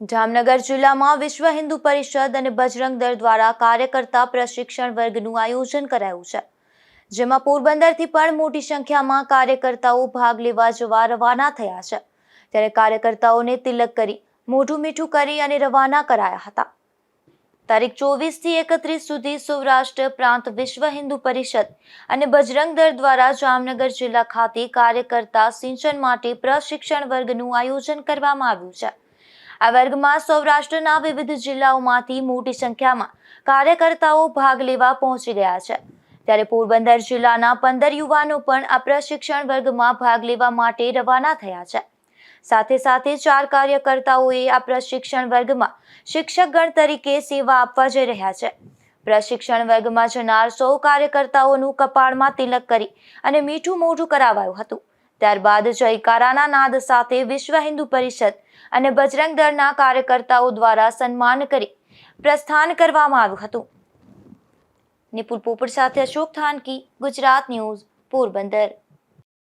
જામનગર જિલ્લામાં વિશ્વ હિન્દુ પરિષદ અને બજરંગ દળ દ્વારા કાર્યકર્તા પ્રશિક્ષણ વર્ગનું આયોજન કરાયું છે. જેમાં પોરબંદરથી પણ મોટી સંખ્યામાં કાર્યકર્તાઓ ભાગ લેવા જવા રવાના થયા છે. ત્યારે કાર્યકર્તાઓને તિલક કરી, મોઢું મીઠું કરી અને રવાના કરાયા હતા. તારીખ ચોવીસથી એકત્રીસ સુધી સૌરાષ્ટ્ર પ્રાંત વિશ્વ હિન્દુ પરિષદ અને બજરંગ દળ દ્વારા જામનગર જિલ્લા ખાતે કાર્યકર્તા સિંચન માટે પ્રશિક્ષણ વર્ગનું આયોજન કરવામાં આવ્યું છે. આ વર્ગમાં સૌરાષ્ટ્રના વિવિધ જિલ્લાઓમાંથી મોટી સંખ્યામાં કાર્યકર્તાઓ ભાગ લેવા પહોંચી ગયા છે. ત્યારે પોરબંદર જિલ્લાના પંદર યુવાનો પણ આ પ્રશિક્ષણ વર્ગમાં ભાગ લેવા માટે રવાના થયા છે. સાથે સાથે ચાર કાર્યકર્તાઓએ આ પ્રશિક્ષણ વર્ગમાં શિક્ષકગણ તરીકે સેવા આપવા જઈ રહ્યા છે. પ્રશિક્ષણ વર્ગમાં જનાર સૌ કાર્યકર્તાઓનું કપાળમાં તિલક કરી અને મીઠું મોઢું કરાવાયું હતું. ત્યારબાદ જયકારાના નાદ સાથે વિશ્વ હિન્દુ પરિષદ અને બજરંગ દળના કાર્યકર્તાઓ દ્વારા સન્માન કરી પ્રસ્થાન કરવામાં આવ્યું હતું. નિપુલ પોપટ સાથે અશોક થાનકી, ગુજરાત ન્યૂઝ, પોરબંદર.